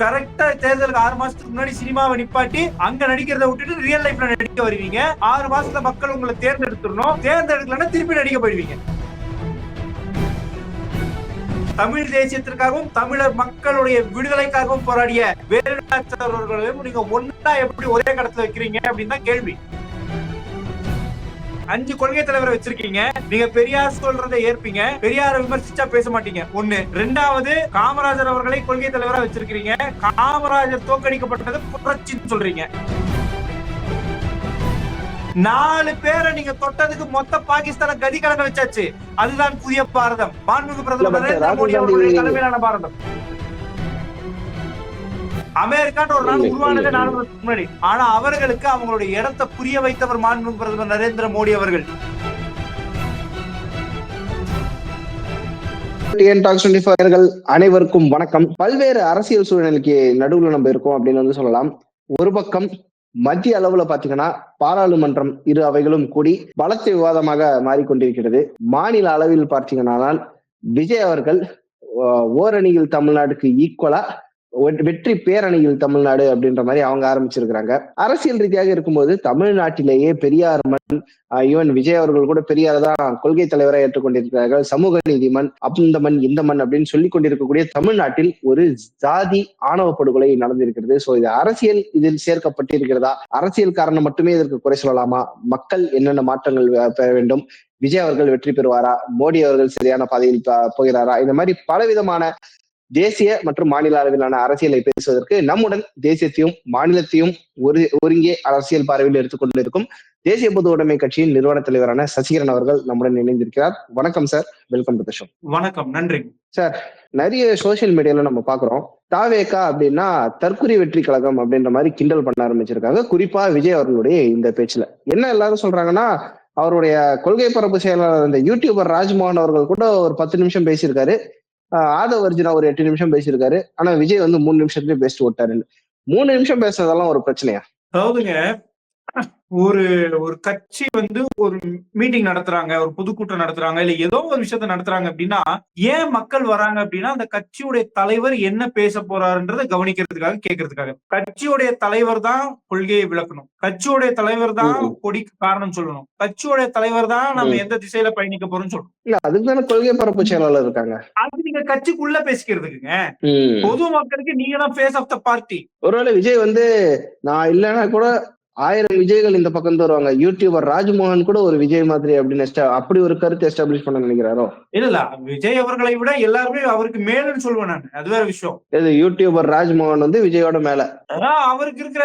கரெக்டா தேர்தலுக்கு ஆறு மாசத்துக்கு முன்னாடி சினிமாவை நிப்பாட்டி அங்க நடிக்கிறத விட்டுட்டு ரியல் லைஃப்ல நடிக்க வருவீங்க. ஆறு மாசத்துல மக்கள் உங்களை தேர்ந்தெடுத்துடணும். தேர்ந்தெடுக்கலன்னா திருப்பி நடிக்க போயிடுவீங்க. தமிழ் தேசியத்திற்காகவும் தமிழர் மக்களுடைய விடுதலைக்காகவும் போராடிய வேலுநாச்சவர்களையும் நீங்க ஒன்னா எப்படி ஒரே கடத்துல வைக்கிறீங்க அப்படின்னு தான் கேள்வி. அஞ்சு கொள்கை தலைவரை வச்சிருக்கீங்க. நீங்க பெரியார் சொல்றதை ஏற்பீங்க. பெரியார விமர்சிச்சா பேச மாட்டீங்க. ஒண்ணு. ரெண்டாவது காமராஜர் அவர்களை கொள்கை தலைவரா வச்சிருக்கீங்க காமராஜர் தோக்கடிக்கப்பட்டது புரட்சின்னு சொல்றீங்க. நாலு பேரை நீங்க தொட்டதுக்கு மொத்த பாகிஸ்தான கதி கலங்க வச்சாச்சு. அதுதான் புதிய பாரதம். மாண்புமிகு பிரதமர் நரேந்திர மோடி அவர்களுடைய தலைமையிலான பாரதம். அமெரிக்கான்ற ஒரு இல்லை, உருவானதே இல்லை. நாலு வருஷத்துக்கு முன்னாடி. ஆனா அவர்களுக்கு அவங்களுடைய இடத்தை புரிய வைத்தவர் மாண்புமிகு பிரதமர் நரேந்திர மோடி அவர்கள். அனைவருக்கும் வணக்கம். பல்வேறு அரசியல் சூழ்நிலைக்கு நடுவுல நம்ம இருக்கோம் அப்படின்னு வந்து சொல்லலாம். ஒரு பக்கம் மத்திய அளவுல பாத்தீங்கன்னா பாராளுமன்றம் இரு அவைகளும் கூடி பலத்த விவாதமாக மாறிக்கொண்டிருக்கிறது. மாநில அளவில் பார்த்தீங்கன்னா விஜய் அவர்கள் ஓரணியில் தமிழ்நாடுக்கு ஈக்குவலா வெற்றி பேரணியில் தமிழ்நாடு அப்படின்ற மாதிரி அவங்க ஆரம்பிச்சிருக்கிறாங்க. அரசியல் ரீதியாக இருக்கும்போது தமிழ்நாட்டிலேயே பெரியார் மண் ஈவன் விஜய் அவர்கள் கூட பெரியார் தான் கொள்கை தலைவராக ஏற்றுக்கொண்டிருக்கிறார்கள். சமூக நீதி மண் அந்த மண் இந்த மண் அப்படின்னு சொல்லி கொண்டிருக்கக்கூடிய தமிழ்நாட்டில் ஒரு ஜாதி ஆணவ படுகொலை நடந்திருக்கிறது. சோ இது அரசியல் இதில் சேர்க்கப்பட்டிருக்கிறதா? அரசியல் காரணம் மட்டுமே இதற்கு குறை சொல்லலாமா? மக்கள் என்னென்ன மாற்றங்கள் பெற வேண்டும்? விஜய் அவர்கள் வெற்றி பெறுவாரா? மோடி அவர்கள் சரியான பாதையில் போகிறாரா? இந்த மாதிரி பலவிதமான தேசிய மற்றும் மாநில அளவிலான அரசியலை பேசுவதற்கு நம்முடன் தேசியத்தையும் மாநிலத்தையும் ஒரு ஒருங்கே அரசியல் பார்வையில் எடுத்துக்கொண்டிருக்கும் தேசிய பொது உடைமை கட்சியின் நிறுவன தலைவரான சசிகரன் அவர்கள் நம்முடன் இணைந்திருக்கிறார். வணக்கம் சார். வெல்கம் டு ஷோ வணக்கம் நன்றி. நிறைய சோஷியல் மீடியால நம்ம பாக்குறோம் தாவேகா அப்படின்னா தற்குறி வெற்றி கழகம் அப்படின்ற மாதிரி கிண்டல் பண்ண ஆரம்பிச்சிருக்காங்க. குறிப்பா விஜய் அவர்களுடைய இந்த பேச்சுல. என்ன எல்லாரும் சொல்றாங்கன்னா அவருடைய கொள்கை பரப்பு செயலாளர் இந்த யூடியூபர் ராஜ்மோகன் அவர்கள் கூட ஒரு பத்து நிமிஷம் பேசியிருக்காரு. ஆதவ் அர்ஜுனா ஒரு எட்டு நிமிஷம் பேசியிருக்காரு. ஆனா விஜய் வந்து மூணு நிமிஷத்துலயே பேசிட்டு விட்டாரு மூணு நிமிஷம் பேசுறதெல்லாம் ஒரு பிரச்சனையா? அதாவதுங்க ஒரு ஒரு கட்சி வந்து ஒரு மீட்டிங் நடத்துறாங்க ஒரு பொதுக்கூட்டம் நடத்துறாங்க இல்ல ஏதோ ஒரு விஷயத்த நடத்துறாங்க அப்படின்னா ஏன் மக்கள் வராங்க அப்படின்னா அந்த கட்சியுடைய தலைவர் என்ன பேச போறாருன்றதை கவனிக்கிறதுக்காக கேட்கறதுக்காக கட்சியுடைய தலைவர் தான் கொள்கையை விளக்கணும். கட்சியுடைய தலைவர் தான். கொடிக்கு காரணம் சொல்லணும். கட்சியுடைய தலைவர் தான் நம்ம. எந்த திசையில பயணிக்க போறோம்னு சொல்லணும். இல்ல அதுக்கு தானே கொள்கை பரப்பு செயலாளர் இருக்காங்க. அது நீங்க கட்சிக்குள்ள பேசிக்கிறதுக்குங்க. பொது மக்களுக்கு நீங்க தான் ஃபேஸ் ஆஃப் த பார்ட்டி ஒருவேளை விஜய் வந்து நான் இல்லைன்னா கூட ஆயிரம் விஜய்கள் இந்த பக்கம் தான் வருவாங்க. யூடியூபர் ராஜ்மோகன் கூட ஒரு விஜய் மாதிரி அப்படின்னு அப்படி ஒரு கருத்து எஸ்டாப்ளிஷ் பண்ண நினைக்கிறாரோ? இல்ல இல்ல. விஜய் அவர்களை விட எல்லாருமே அவருக்கு மேலன்னு சொல்லுவேன் நான். அது வேற விஷயம். இது யூடியூபர் ராஜ்மோகன் வந்து விஜயோட மேல? அவருக்கு இருக்கிற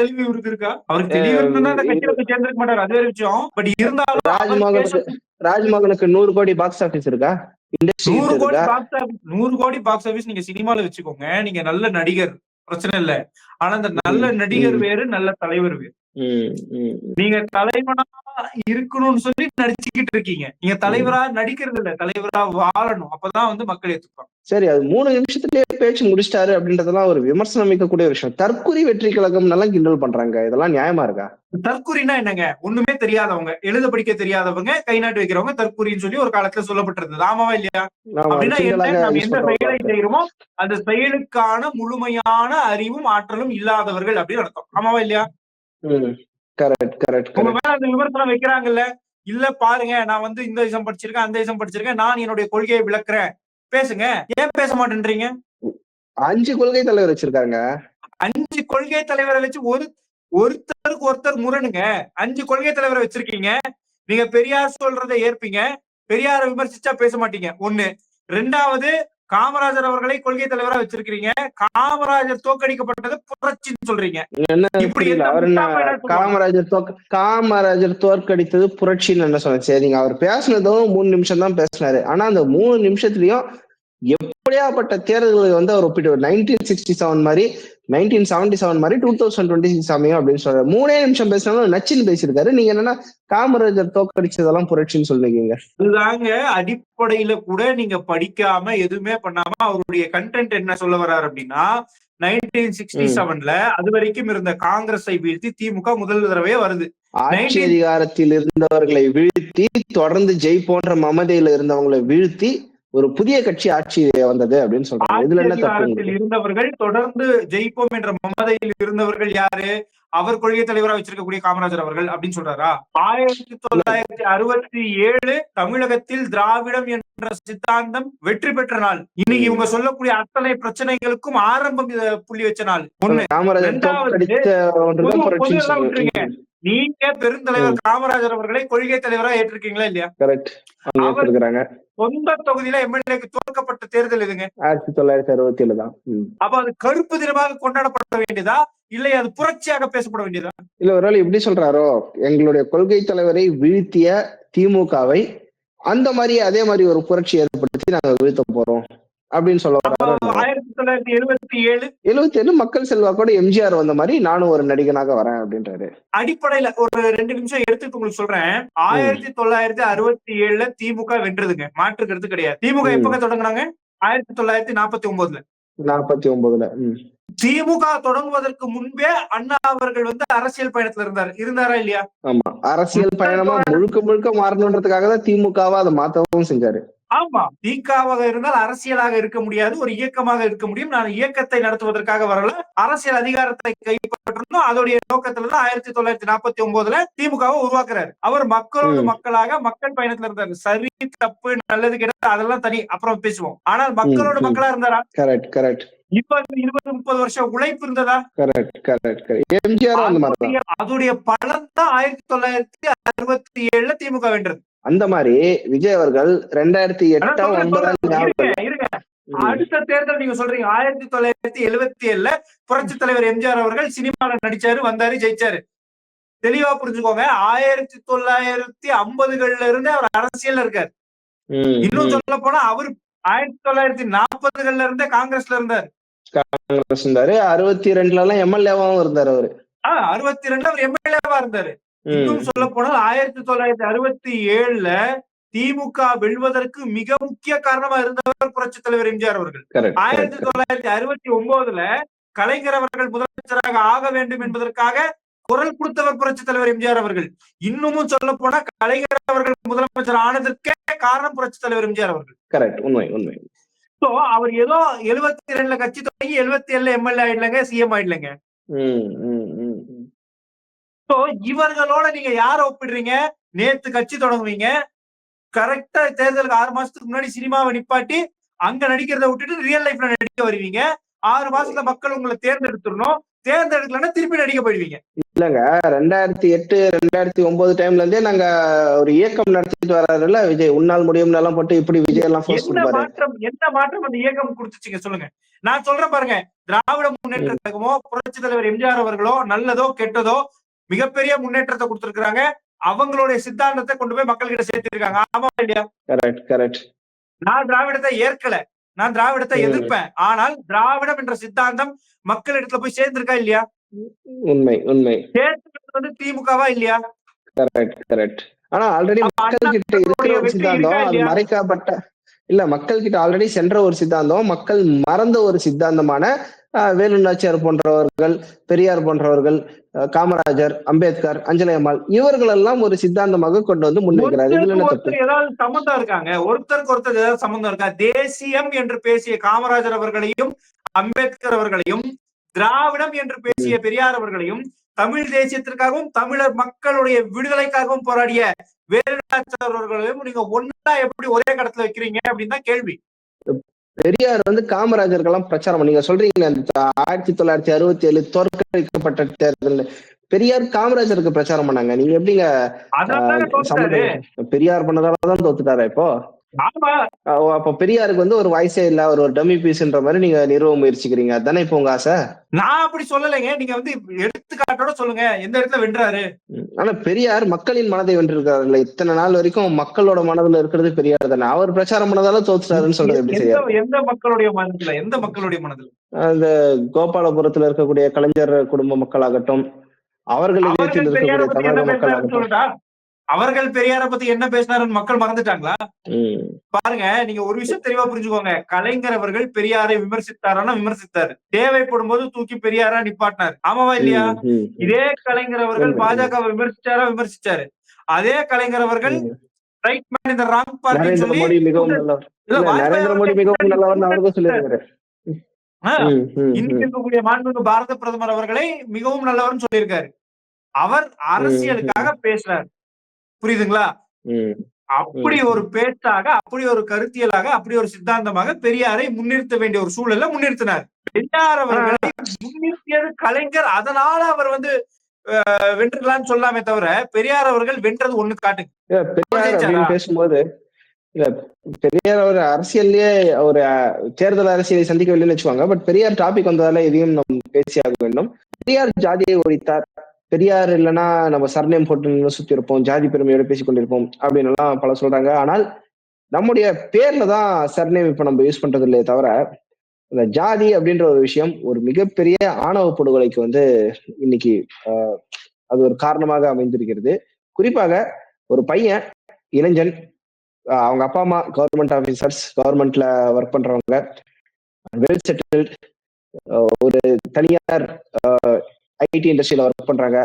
தெளிவு இவருக்கு இருக்கா? அவருக்கு தெளிவு இருந்தா அந்த கட்சியில சேர்ந்திருக்க மாட்டாரு. அது வேற விஷயம். பட் இருந்தாலும் ராஜ்மோகனுக்கு ராஜ்மோகனுக்கு நூறு கோடி பாக்ஸ் ஆபீஸ் இருக்கா? நூறு கோடி பாக்ஸ் ஆபீஸ் நூறு கோடி பாக்ஸ் ஆபீஸ் நீங்க சினிமால வச்சுக்கோங்க. நீங்க நல்ல நடிகர். பிரச்சனை இல்ல. ஆனா அந்த நல்ல நடிகர். வேறு நல்ல தலைவர் வேறு. நீங்க தலைவனா இருக்கணும்னு சொல்லி நடிச்சுக்கிட்டு இருக்கீங்க. நீங்க தலைவரா நடிக்கிறது இல்ல தலைவரா வாழணும். அப்பதான் வந்து மக்கள் ஏத்துப்பாங்க. சரி அது மூணு நிமிஷத்துலயே பேச்சு முடிச்சிட்டாரு அப்படின்றதெல்லாம் ஒரு விமர்சனம் வைக்கக்கூடிய விஷயம். தற்குறி வெற்றி கழகம் எல்லாம் கிண்டல் பண்றாங்க. இதெல்லாம் நியாயமா இருக்கா? தற்குறினா என்னங்க? ஒண்ணுமே தெரியாதவங்க. எழுத படிக்க தெரியாதவங்க கை நாட்டு வைக்கிறவங்க தற்குறின்னு சொல்லி ஒரு காலத்துல சொல்லப்பட்டிருந்தது. ஆமாவா இல்லையா? அப்படின்னா எந்த. செயலை செய்யறோமோ அந்த செயலுக்கான முழுமையான அறிவும் ஆற்றலும் இல்லாதவர்கள் அப்படின்னு அர்த்தம். ஆமாவா இல்லையா? கரெக்ட் கரெக்ட் உங்க மேல அந்த விமர்சனம் வைக்கிறாங்கல்ல? இல்ல பாருங்க நான் வந்து இந்த விஷயம் படிச்சிருக்கேன் அந்த விஷயம் படிச்சிருக்கேன் நான் என்னுடைய கொள்கையை விளக்குறேன். பேசுங்க. ஏன் பேச மாட்டேன்றீங்க? அஞ்சு கொள்கை தலைவர் வச்சிருக்காங்க. அஞ்சு கொள்கை தலைவரை வச்சு ஒரு ஒருத்தருக்கு ஒருத்தர் முரணுங்க. அஞ்சு கொள்கை தலைவரை வச்சிருக்கீங்க. நீங்க பெரியார் சொல்றதை ஏற்பீங்க. பெரியாரை விமர்சிச்சா பேச மாட்டீங்க. ஒண்ணு. ரெண்டாவது காமராஜர் அவர்களை கொள்கை தலைவரா வச்சிருக்கீங்க காமராஜர் தோக்கடிக்கப்பட்டது புரட்சின்னு சொல்றீங்க. என்ன? காமராஜர் தோக்க காமராஜர் தோற்கடித்தது புரட்சின்னு என்ன சொன்னேன். சரிங்க அவர் பேசினதும் மூணு நிமிஷம் தான் பேசினாரு. ஆனா அந்த மூணு நிமிஷத்துலயும் எப்படியாப்பட்ட தேர்தல்களை வந்து அவர் ஒப்பிட்டு நைன்டீன் சிக்ஸ்டி செவன் மாதிரி நைன்டீன் செவன்டி செவன் மாதிரி டூ தௌசண்ட் டுவெண்ட்டி சிக்ஸ் அமையும் அப்படின்னு சொல்றாரு. மூணே நிமிஷம் பேசினாலும் நச்சுன்னு பேசியிருக்காரு. நீங்க என்னன்னா காமராஜர் தோற்கடிச்சதெல்லாம் புரட்சின்னு சொல்றீங்க அதுதாங்க அடிப்படையில கூட நீங்க படிக்காம எதுவுமே பண்ணாம அவருடைய கண்டென்ட் என்ன சொல்ல வர்றாரு அப்படின்னா நைன்டீன் சிக்ஸ்டி செவன்ல அது வரைக்கும் இருந்த காங்கிரஸை வீழ்த்தி திமுக முதல் தடவையே வருது. ஆட்சி அதிகாரத்தில் இருந்தவர்களை வீழ்த்தி தொடர்ந்து ஜெய் போன்ற மமதையில இருந்தவங்களை வீழ்த்தி ஒரு புதிய கட்சி ஆட்சி வந்தது அப்படின்னு சொல்றாங்க. இதுல என்ன தப்பு? இருந்தவர்கள் தொடர்ந்து ஜெயிப்போம் என்ற மமதையில் இருந்தவர்கள் யாரு? அவர் கொள்கை தலைவரா வச்சிருக்கக்கூடிய காமராஜர் அவர்கள் அப்படின்னு சொல்றாரா? ஆயிரத்தி தொள்ளாயிரத்தி அறுபத்தி ஏழு தமிழகத்தில் திராவிடம் என்ற சித்தாந்தம் வெற்றி பெற்ற நாள். இன்னைக்கு இவங்க சொல்லக்கூடிய அத்தனை பிரச்சனைகளுக்கும் ஆரம்பம் புள்ளி வச்ச நாள். ஒண்ணு. காமராஜர் நீங்க பெருந்தலைவர் காமராஜர் அவர்களை கொள்கை தலைவரா ஏற்றிருக்கீங்களா இல்லையா? கரெக்ட் சொந்த தொகுதியில எம்எல்ஏக்கு தோற்கப்பட்ட தேர்தல் இதுங்க ஆயிரத்தி தொள்ளாயிரத்தி அறுபத்தி ஏழு தான். அப்ப அது கருப்பு தினமாக கொண்டாடப்பட வேண்டியதா? இல்லை அது புரட்சியாக பேசப்பட வேண்டியதா? இல்ல ஒருவேளை இப்படி சொல்றாரோ எங்களுடைய கொள்கை தலைவரை வீழ்த்திய திமுகவை அந்த மாதிரி அதே மாதிரி ஒரு புரட்சி ஏற்படுத்தி நாங்க வீழ்த்த போறோம். அப்படின்னு சொல்ல. ஆயிரத்தி தொள்ளாயிரத்தி எழுபத்தி ஏழு. எழுபத்தி ஏழு மக்கள் செல்வாக்கோட எம்ஜிஆர் வந்த மாதிரி நானும் ஒரு நடிகனாக வரேன் அப்படின்றாரு. அடிப்படையில ஒரு ரெண்டு நிமிஷம் எடுத்துட்டு உங்களுக்கு சொல்றேன். ஆயிரத்தி தொள்ளாயிரத்தி அறுபத்தி ஏழுல திமுக வென்றதுங்க. மாற்று கருத்து கிடையாது. திமுக. எப்பங்க தொடங்குனாங்க? ஆயிரத்தி தொள்ளாயிரத்தி நாற்பத்தி ஒன்பதுல நாற்பத்தி ஒன்பதுல. திமுக தொடங்குவதற்கு முன்பே அண்ணா அவர்கள் வந்து அரசியல் பயணத்துல இருந்தார். இருந்தாரா இல்லையா? ஆமா. அரசியல் பயணமா முழுக்க முழுக்க மாறணுன்றதுக்காக தான் திமுகவா அதை மாத்தவும் செஞ்சாரு. ஆமா திகாவாக இருந்தால் அரசியலாக இருக்க முடியாது ஒரு இயக்கமாக இருக்க முடியும். நான் இயக்கத்தை நடத்துவதற்காக வரல. அரசியல் அதிகாரத்தை கைப்பற்றணும். அதோடைய நோக்கத்துல தான் ஆயிரத்தி தொள்ளாயிரத்தி நாற்பத்தி ஒன்பதுல திமுகவை உருவாக்குறாரு. அவர் மக்களோடு. மக்களாக மக்கள் பயணத்துல இருந்தாரு. சரி தப்பு நல்லது கெட்டது அதெல்லாம் தனி அப்புறம் பேசுவோம். ஆனால் மக்களோடு. மக்களா இருந்தாரா? கரெக்ட் கரெக்ட் இப்ப இருபது முப்பது வருஷம் உழைப்பு இருந்ததா? அதோடைய பலன் தான் ஆயிரத்தி தொள்ளாயிரத்தி அறுபத்தி ஏழுல திமுக வென்றது. அந்த மாதிரி விஜய் அவர்கள் ரெண்டாயிரத்தி சொல்றேன், ஒன்பதாம். அடுத்த தேர்தல் நீங்க சொல்றீங்க. ஆயிரத்தி தொள்ளாயிரத்தி எழுபத்தி ஏழுல புரட்சி தலைவர் எம்ஜிஆர் அவர்கள் சினிமால நடிச்சாரு வந்தாரு ஜெயிச்சாரு. தெளிவா புரிஞ்சுக்கோங்க. ஆயிரத்தி தொள்ளாயிரத்தி ஐம்பதுகள்ல இருந்து அவர் அரசியல்ல இருக்காரு. இன்னும். சொல்ல போனா அவர் ஆயிரத்தி தொள்ளாயிரத்தி நாற்பதுகள்ல இருந்தே காங்கிரஸ்ல இருந்தார். காங்கிரஸ் இருந்தாரு. அறுபத்தி ரெண்டுல எல்லாம் எம்எல்ஏவாவும் இருந்தாரு அவரு. ஆஹ் அறுபத்தி ரெண்டுல அவர் எம்எல்ஏவா இருந்தாரு. இன்னும் சொல்ல போனால் ஆயிரத்தி தொள்ளாயிரத்தி அறுபத்தி ஏழுல திமுக வெல்வதற்கு மிக முக்கிய காரணமா இருந்தவர் புரட்சி தலைவர் எம்ஜிஆர் அவர்கள் ஆயிரத்தி. தொள்ளாயிரத்தி அறுபத்தி ஒன்பதுல கலைஞர் அவர்கள் முதலமைச்சராக ஆக வேண்டும் என்பதற்காக குரல் கொடுத்தவர் புரட்சி தலைவர் எம்ஜிஆர் அவர்கள் இன்னமும் சொல்ல போனா கலைஞர் அவர்கள் முதலமைச்சர் ஆனதற்கே காரணம் புரட்சி தலைவர் எம்ஜிஆர் அவர்கள் correct. உண்மை உண்மை சோ அவர் ஏதோ எழுபத்தி ரெண்டுல கட்சி தொடங்கி எழுபத்தி ஏழுல எம்எல்ஏ ஆயிடலங்க சிஎம் ஆயிடலங்க. சோ இவர்களோட நீங்க யார ஒப்பிடுறீங்க? நேத்து கட்சி தொடங்குவீங்க. கரெக்டா தேர்தலுக்கு ஆறு மாசத்துக்கு முன்னாடி சினிமாவை நிப்பாட்டி அங்க நடிக்கிறத விட்டுட்டு ரியல் லைஃப்ல நடிக்க வருவீங்க. ஆறு மாசத்துல மக்கள் உங்களை தேர்ந்தெடுத்துடணும். தேர்ந்தெடுக்கலன்னா திருப்பி நடிக்க போயிடுவீங்க. இல்லங்க. ரெண்டாயிரத்தி எட்டு ரெண்டாயிரத்தி ஒன்பது டைம்ல இருந்தே நாங்க ஒரு இயக்கம் நடத்திட்டு வர்றாருல்ல விஜய். உன்னால் முடியும் எல்லாம் போட்டு இப்படி விஜய் எல்லாம் மாற்றம் என்ன மாற்றம் அந்த இயக்கம் கொடுத்துச்சுங்க சொல்லுங்க. நான் சொல்றேன் பாருங்க. திராவிட முன்னேற்ற கழகமோ புரட்சி தலைவர் எம்ஜிஆர் அவர்களோ நல்லதோ கெட்டதோ மிகப்பெரிய முன்னேற்றத்தை கொடுத்திருக்காங்க அவங்களுடைய சித்தாந்தத்தை கொண்டு போய் மக்கள் கிட்ட சேர்த்திருக்காங்க. ஆமா இல்லையா கரெக்ட் கரெக்ட் நான் திராவிடத்தை ஏற்கல. நான் திராவிடத்தை. எதிர்ப்பேன். ஆனால் திராவிடம் என்ற சித்தாந்தம் மக்கள் இடத்துல போய் சேர்ந்திருக்கா இல்லையா? உண்மை உண்மை. சேர்த்துக்கிறது வந்து திமுகவா இல்லையா? கரெக்ட் கரெக்ட் ஆனா ஆல்ரெடி மக்கள் கிட்ட இருக்கிற ஒரு சித்தாந்தம் அது? மறைக்கப்பட்ட இல்ல மக்கள் கிட்ட ஆல்ரெடி சென்ற ஒரு சித்தாந்தம் மக்கள் மறந்த ஒரு சித்தாந்தமான வேலு நாச்சியார் போன்றவர்கள் பெரியார் போன்றவர்கள் காமராஜர் அம்பேத்கர் அஞ்சலி அம்மாள் இவர்கள் எல்லாம் ஒரு சித்தாந்தமாக கொண்டு வந்து முன்வைக்கிறார். இதுல என்ன ஒருத்தருக்கு தப்பு ஒருத்தர் ஏதாவது சம்பந்தம் இருக்காங்க? ஒருத்தருக்கு ஒருத்தர் ஏதாவது சம்பந்தம் இருக்கா? தேசியம் என்று பேசிய காமராஜர் அவர்களையும் அம்பேத்கர் அவர்களையும் திராவிடம் என்று பேசிய பெரியார் அவர்களையும் தமிழ் தேசியத்திற்காகவும் தமிழர் மக்களுடைய விடுதலைக்காகவும் போராடிய வேலுநாச்சியார் அவர்களையும் நீங்க ஒன்னா எப்படி ஒரே கடத்துல வைக்கிறீங்க அப்படின்னு தான் கேள்வி. பெரியார் வந்து காமராஜருக்கெல்லாம் பிரச்சாரம் நீங்க சொல்றீங்க ஆயிரத்தி தொள்ளாயிரத்தி அறுபத்தி ஏழு தோற்கடிக்கப்பட்ட தேர்தல் பெரியார் காமராஜருக்கு பிரச்சாரம் பண்ணாங்க. நீங்க எப்படிங்க பெரியார் பண்ணதாலதான் தோத்துட்டாரா இப்போ? அப்ப பெரியாருக்கு வந்து ஒரு வயசே இல்ல அவர் ஒரு டம்மி பீஸ்ன்ற மாதிரி நீங்க நிறுவ முயற்சிக்கிறீங்க. அதானே இப்போ உங்க ஆசை? நான் அப்படி சொல்லலைங்க. நீங்க வந்து எடுத்துக்காட்டோட சொல்லுங்க. எந்த இடத்துல வென்றாரு. ஆனா பெரியார் மக்களின் மனதை வென்றிருக்காருல்ல. இத்தனை நாள் வரைக்கும் மக்களோட மனதுல இருக்கிறது பெரியார் தானே. அவர் பிரச்சாரம் பண்ணதால தோத்துட்டாருன்னு சொல்றது எப்படி சரியா எந்த மக்களுடைய மனதுல எந்த மக்களுடைய மனதுல? அந்த கோபாலபுரத்துல இருக்கக்கூடிய கலைஞர் குடும்ப மக்களாகட்டும் அவர்கள் தமிழக சொல்லட்டா? அவர்கள் பெரியார பத்தி என்ன பேசினாருன்னு மக்கள் மறந்துட்டாங்களா. பாருங்க நீங்க ஒரு விஷயம் தெளிவா புரிஞ்சுக்கோங்க. கலைஞர் அவர்கள் பெரியாரை விமர்சித்தாரானா விமர்சித்தாரு. தேவைப்படும் போது தூக்கி பெரியாரா நிப்பாட்டினாரு. ஆமாவா இல்லையா. இதே கலைஞர் அவர்கள் பாஜக விமர்சிச்சாரா விமர்சிச்சாரு? அதே கலைஞர் அவர்கள். ரைட் மேன் இந்த ராங் பார்ட்டி சொல்லி நரேந்திர மோடி மிகவும் நல்லவர் சொல்லியிருக்காரு. இன்னைக்கு. இருக்கக்கூடிய மாண்புமிகு பாரத பிரதமர் அவர்களை மிகவும் நல்லவர்னு சொல்லியிருக்காரு. அவர் அரசியலுக்காக பேசுறாரு. புரியுதுங்களா. அப்படி. ஒரு பேச்சாக அப்படி ஒரு கருத்தியலாக அப்படி ஒரு சித்தாந்தமாக பெரியாரை முன்னிறுத்த வேண்டிய ஒரு சூழல்ல முன்னிறுத்தினார். பெரியார் அவர்களை முன்னிறுத்தியது கலைஞர். அதனால அவர் வந்து அஹ், வென்றுக்கலாம்னு சொல்லாமே தவிர பெரியார் அவர்கள் வென்றது ஒண்ணு காட்டுங்க. பேசும்போது இல்ல பெரியார் ஒரு அரசியல்லயே ஒரு தேர்தல் அரசியலை சந்திக்கவில்லைன்னு வச்சுக்கோங்க. பட் பெரியார் டாபிக் வந்ததால இதையும் நம்ம பேசியாக வேண்டும். பெரியார் ஜாதியை ஒழித்தார். பெரியார் இல்லைன்னா நம்ம சர்நேம் ஹோட்டல் சுத்தி இருப்போம் ஜாதி பெருமையோட பேசிக்கொண்டிருப்போம் அப்படின்னு எல்லாம் பல சொல்றாங்க. ஆனால் நம்முடைய பேர்ல தான் சர்நேம் இப்ப நம்ம யூஸ் பண்றது இல்லையே தவிர இந்த ஜாதி அப்படின்ற ஒரு விஷயம் ஒரு மிகப்பெரிய ஆணவ படுகொலைக்கு வந்து இன்னைக்கு அது ஒரு காரணமாக அமைந்திருக்கிறது. குறிப்பாக ஒரு பையன் இளைஞன் அவங்க அப்பா அம்மா கவர்மெண்ட் ஆபீசர்ஸ் கவர்மெண்ட்ல ஒர்க் பண்றவங்க வெல் செட்டில்ட் ஒரு தனியார் ஐடி இண்டஸ்ட்ரியில ஒர்க் பண்றாங்க.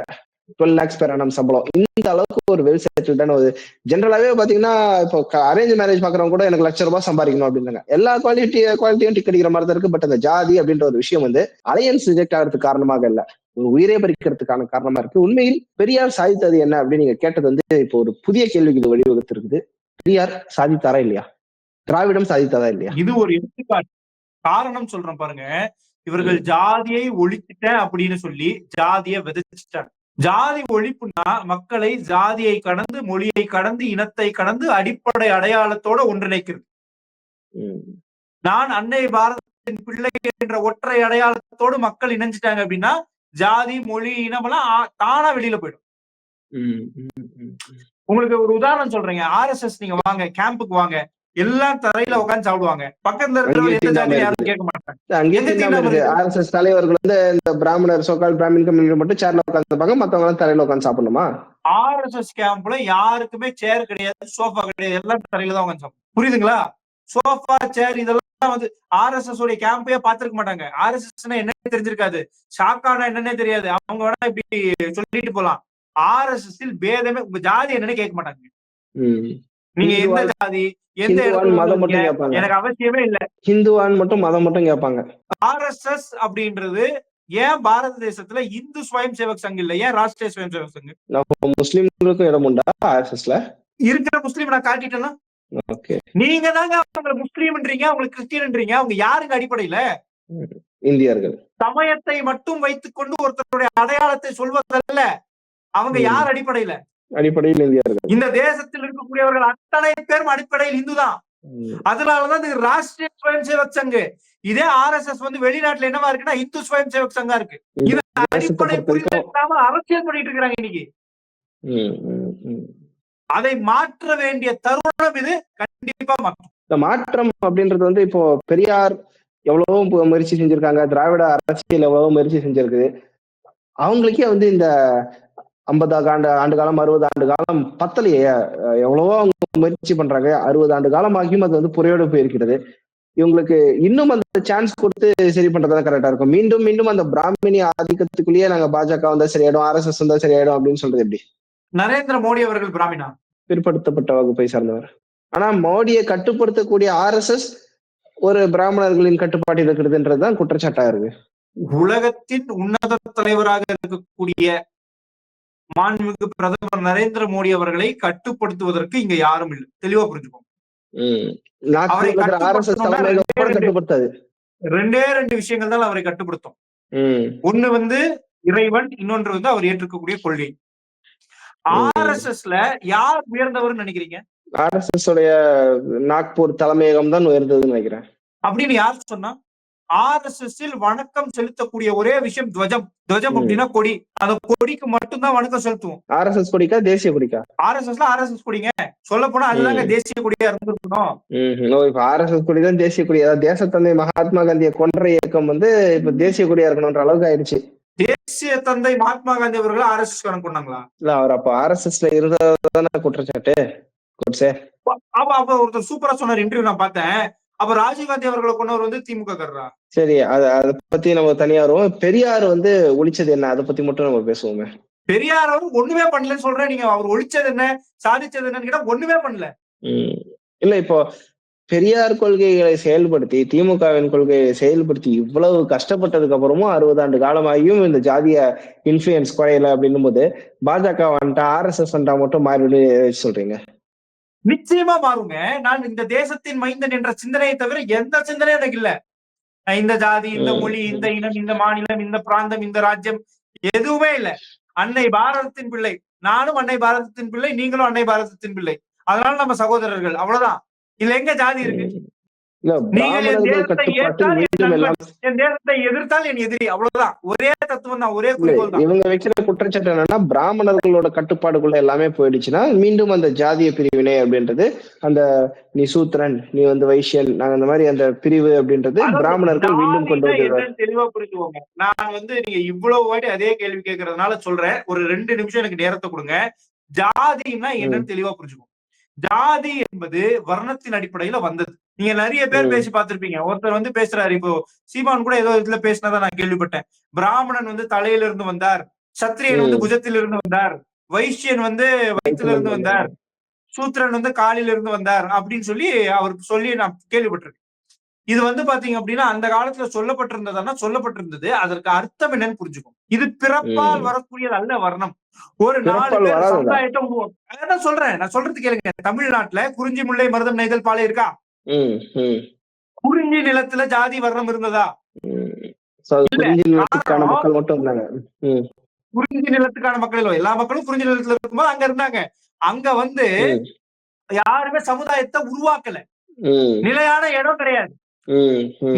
டுவெல் லேக்ஸ் பேர் annum சம்பளம். இந்த அளவுக்கு ஒரு வெல் செட்டில்டான ஒரு ஜென்ரலாவே பாத்தீங்கன்னா இப்போ அரேஞ்ச் மேரேஜ் பாக்குறவங்க கூட எனக்கு லட்ச ரூபாய் சம்பாதிக்கணும் அப்படின்னாங்க. எல்லா குவாலிட்டி குவாலிட்டியும் டிக் அடிக்கிற மாதிரி தான் இருக்கு. பட் அந்த ஜாதி அப்படின்ற ஒரு விஷயம் வந்து அலையன்ஸ் ரிஜெக்ட் ஆகிறதுக்கு காரணமாக இல்ல. ஒரு உயிரை பறிக்கிறதுக்கான காரணமா இருக்கு. உண்மையில் பெரியார் சாதித்தது என்ன அப்படின்னு நீங்க கேட்டது வந்து இப்போ ஒரு புதிய கேள்விக்கு இது வழிவகுத்திருக்குது. பெரியார் சாதித்தாரா இல்லையா? திராவிடம் சாதித்ததா இல்லையா? இது ஒரு எடுத்துக்காட்டு. காரணம் சொல்றேன் பாருங்க. இவர்கள் ஜாதியை ஒழிச்சிட்டேன் அப்படின்னு சொல்லி ஜாதியை விதைச்சிட்டாங்க. ஜாதி ஒழிப்புனா மக்களை ஜாதியை கடந்து மொழியை கடந்து இனத்தை கடந்து அடிப்படை அடையாளத்தோட ஒன்றிணைக்கிறது. நான் அன்னை பாரதத்தின் பிள்ளை என்ற ஒற்றை அடையாளத்தோடு மக்கள் இணைஞ்சிட்டாங்க அப்படின்னா ஜாதி மொழி இனமெல்லாம் தானா வெளியில போயிடும். உங்களுக்கு ஒரு உதாரணம் சொல்றேங்க. ஆர்எஸ்எஸ் நீங்க வாங்க கேம்புக்கு வாங்க. எல்லாம் தரையில உட்காந்து சாப்பிடுவாங்க. பக்கத்துல இருக்கிறவங்க எந்த ஜாதி யாரும் கேட்க மாட்டாங்க. ஆர்எஸ்எஸ் தலைவர்கள் வந்து இந்த பிராமணர் சோக்கால் பிராமின் கம்யூனிட்டி மட்டும் சேர்ல உட்காந்துருப்பாங்க மத்தவங்க எல்லாம் தரையில உட்காந்து சாப்பிடணுமா? ஆர்எஸ்எஸ் கேம்ப்ல யாருக்குமே சேர் கிடையாது சோஃபா கிடையாது. எல்லாம் தரையில தான் உட்காந்து சாப்பிடும் புரியுதுங்களா? சோஃபா சேர் இதெல்லாம் வந்து ஆர்எஸ்எஸ் உடைய கேம்பையே பார்த்திருக்க மாட்டாங்க. ஆர்எஸ்எஸ் என்னன்னே தெரிஞ்சிருக்காது. ஷாக்கானா என்னன்னே தெரியாது. அவங்க வேணா இப்படி சொல்லிட்டு போலாம். ஆர்எஸ்எஸ் பேதமே உங்க ஜாதி என்னன்னு கேட்க மாட்டாங்க. நீங்க எந்த ஜாதி எந்த மதம் மட்டும்? கேட்பாங்க. எனக்கு அவசியமே இல்ல. ஹிந்துவான் மட்டும் மதம் மட்டும் கேட்பாங்க. ஆர்எஸ்எஸ் அப்படின்றது ஏன் பாரத தேசத்துல இந்து ஸ்வயம் சேவக் சங்கம் இல்ல? ஏன் ராஷ்டிரிய ஸ்வயம் சேவக் சங்கம் நம்ம முஸ்லிம்களுக்கும் இடம் உண்டா ஆர்எஸ்எஸ்ல இருக்கிற முஸ்லீம் நான் காட்டிட்டேன்னா? ஓகே. நீங்க தாங்க அவங்களை முஸ்லீம்ன்றீங்க அவங்களுக்கு கிறிஸ்டியன்ன்றீங்க அவங்க யாருங்க அடிப்படையில? இந்தியர்கள். சமயத்தை மட்டும் வைத்துக் கொண்டு ஒருத்தருடைய அடையாளத்தை சொல்வதல்ல. அவங்க. யார் அடிப்படையில? அடிப்படையில் இந்தியர்கள் இந்த தேசத்தில் இருக்கக்கூடியவர்கள் அத்தனை பேரும் அடிப்படையில் இந்து தான் உம் அதனாலதான் இது ராஷ்டிரிய ஸ்வயம் சேவக் சங்கு. இதே ஆர்எஸ்எஸ் வந்து வெளிநாட்டுல என்னவா இருக்குன்னா இந்து ஸ்வயம் சேவக் சங்கா இருக்கு. இது அடிப்படை புரிதல் அரசியல் பண்ணிட்டு இருக்காங்க இன்னைக்கு. அதை மாற்ற வேண்டிய தருணம் இது. கண்டிப்பா மாற்றும் இந்த மாற்றம் அப்படின்றது வந்து இப்போ பெரியார் எவ்வளவோ முயற்சி செஞ்சிருக்காங்க. திராவிட அரசியல் எவ்வளவோ முயற்சி செஞ்சிருக்குது. அவங்களுக்கே வந்து இந்த ஐம்பது ஆண்டு ஆண்டு காலம் அறுபது ஆண்டு காலம் பத்தலையே. எவ்வளவோ அவங்க முயற்சி பண்றாங்க. அறுபது ஆண்டு காலம் ஆகியும் அது வந்து புறையோடு போயிருக்கிறது. இவங்களுக்கு இன்னும் அந்த சான்ஸ் கொடுத்து சரி பண்றதுதான் கரெக்டா இருக்கும். மீண்டும் மீண்டும் அந்த பிராமணி ஆதிக்கத்துக்குள்ளேயே நாங்க பாஜக வந்தா சரியாயிடும் ஆர்எஸ்எஸ் வந்தா சரியாயிடும் அப்படின்னு சொல்றது எப்படி? நரேந்திர மோடி அவர்கள் பிராமினா? பிற்படுத்தப்பட்ட வகுப்பை சார்ந்தவர். ஆனா மோடியை கட்டுப்படுத்தக்கூடிய ஆர்எஸ்எஸ் ஒரு பிராமணர்களின் கட்டுப்பாட்டில் இருக்கிறதுன்றதுதான் குற்றச்சாட்டா இருக்கு. உலகத்தின் உன்னத தலைவராக இருக்கக்கூடிய மாண்புமிகு பிரதமர் நரேந்திர மோடி அவர்களை கட்டுப்படுத்துவதற்கு இங்க யாரும் இல்லை. தெளிவா புரிஞ்சுக்கோங்க. ரெண்டே ரெண்டு- விஷயங்கள். தான் அவரை கட்டுப்படுத்தும். ஒண்ணு வந்து இறைவன் இன்னொன்று வந்து அவர் ஏற்றுக்கக்கூடிய கொள்கை. ம். ஆர்எஸ்எஸ்ல யார் உயர்ந்தவர்னு நினைக்கிறீங்க? ஆர்எஸ்எஸ் உடைய நாக்பூர் தலைமையகம் தான் உயர்ந்ததுன்னு நினைக்கிறேன். அப்படின்னு யார் சொன்னா? ஆர்எஸ்எஸ் வணக்கம் செலுத்தக்கூடிய ஒரே விஷயம் துவஜம். துவஜம். அப்படின்னா கொடி. அந்த கொடிக்கு மட்டும்தான் வணக்கம் செலுத்துவோம். ஆர்எஸ்எஸ் கொடிக்கா தேசிய கொடிக்கா? ஆர்எஸ்எஸ்ல ஆர்எஸ்எஸ் கொடிங்க. சொல்ல போனா அதுதாங்க. தேசிய கொடியா இருந்திருக்கணும். இப்ப ஆர்எஸ்எஸ் கொடி தான் தேசிய கொடி. அதாவது தேசத்தந்தை மகாத்மா காந்தியை கொன்ற இயக்கம் வந்து இப்ப தேசிய கொடியா இருக்கணும்ன்ற அளவுக்கு ஆயிடுச்சு. தேசிய தந்தை மகாத்மா காந்தி அவர்கள் ஆர்எஸ்எஸ் கணக்கு கொண்டாங்களா? இல்ல அவர் அப்ப ஆர்எஸ்எஸ்ல இருந்ததான குற்றச்சாட்டு? அப்ப அப்ப ஒருத்தர் சூப்பரா சொன்னார் இன்டர்வியூ நான் பார்த்தேன். அப்ப ராஜீவ்காந்தி அவர்களை கொண்டவர் வந்து திமுக கர்றா சரி அத அதை பத்தி நம்ம தனியா வருவோம் பெரியார் வந்து ஒழிச்சது என்ன? அதை பத்தி மட்டும் நம்ம பேசுவோமே. பெரியார் அவர் ஒண்ணுமே பண்ணலன்னு சொல்றேன். நீங்க அவர் ஒழிச்சது என்ன? சாதிச்சது என்னன்னு கேட்டா ஒண்ணுமே பண்ணல. இல்ல இப்போ பெரியார் கொள்கைகளை செயல்படுத்தி திமுகவின் கொள்கையை செயல்படுத்தி இவ்வளவு கஷ்டப்பட்டதுக்கு அப்புறமும் அறுபது ஆண்டு காலமாகியும் இந்த ஜாதிய இன்ஃபுளுயன்ஸ் குறையல அப்படின்னும் போது பாஜக வந்துட்டா ஆர் எஸ் எஸ் மட்டும் மாறிவிடு சொல்றீங்க. நிச்சயமா மாறுங்க. நான் இந்த தேசத்தின் மைந்தன் என்ற சிந்தனையை தவிர எந்த சிந்தனையும் எனக்கு இல்ல. இந்த ஜாதி இந்த. மொழி இந்த இனம் இந்த மாநிலம் இந்த பிராந்தம் இந்த ராஜ்யம் எதுவுமே இல்ல. அன்னை பாரதத்தின் பிள்ளை. நானும் அன்னை பாரதத்தின் பிள்ளை நீங்களும் அன்னை பாரதத்தின் பிள்ளை. அதனால நம்ம சகோதரர்கள். அவ்வளவுதான். இதுல எங்க ஜாதி இருக்கு? இவங்க வைக்கிற குற்றச்சாட்டு என்னன்னா பிராமணர்களோட கட்டுப்பாடுக்குள்ள எல்லாமே போயிடுச்சுன்னா மீண்டும் அந்த ஜாதிய பிரிவினை அப்படின்றது அந்த நீ சூத்திரன் நீ வந்து வைசியன் நாங்க இந்த மாதிரி அந்த பிரிவு அப்படின்றது பிராமணர்கள் மீண்டும் கொண்டு என்னன்னு தெளிவா புரிஞ்சுக்கோங்க. நான் வந்து நீங்க இவ்வளவு வாட்டி அதே கேள்வி கேட்கறதுனால சொல்றேன். ஒரு ரெண்டு நிமிஷம் எனக்கு நேரத்தை கொடுங்க. ஜாதின்னா என்னன்னு தெளிவா புரிஞ்சுக்கோங்க. ஜாதி என்பது வர்ணத்தின் அடிப்படையில வந்தது. நீங்க நிறைய பேர். பேசி பார்த்திருப்பீங்க. ஒருத்தர் வந்து பேசுறாரு. இப்போ சீமான் கூட ஏதோ இதுல பேசினதா நான் கேள்விப்பட்டேன். பிராமணன் வந்து தலையில இருந்து வந்தார். சத்திரியன் வந்து. புஜத்தில் இருந்து வந்தார். வைசியன் வந்து வயிற்றுல இருந்து வந்தார். சூத்திரன் வந்து காலில இருந்து வந்தார் அப்படின்னு சொல்லி அவர் சொல்லி நான் கேள்விப்பட்டிருக்கேன். இது வந்து பாத்தீங்க அப்படின்னா அந்த காலத்துல சொல்லப்பட்டிருந்ததுன்னா சொல்லப்பட்டிருந்தது. அதற்கு அர்த்தம் என்னன்னு புரிஞ்சுக்கும் இது பிறப்பால். வரக்கூடியது அல்ல வர்ணம். ஒரு நாலு பேர்? சமுதாயத்தை அதான் சொல்றேன். நான் சொல்றது கேளுங்க. தமிழ்நாட்டுல குறிஞ்சி முல்லை மருதம் நெய்தல் பாலை இருக்கா? குறிஞ்சி நிலத்துல ஜாதி வர்ணம் இருந்ததா? குறிஞ்சி நிலத்துக்கான மக்கள் மட்டும் இருந்தாங்க. ம், குறிஞ்சி நிலத்துக்கான மக்கள் இல்ல. எல்லா மக்களும் குறிஞ்சி நிலத்துல இருக்கும்போது அங்க இருந்தாங்க. அங்க வந்து யாருமே சமுதாயத்தை உருவாக்கல. நிலையான இடம் கிடையாது.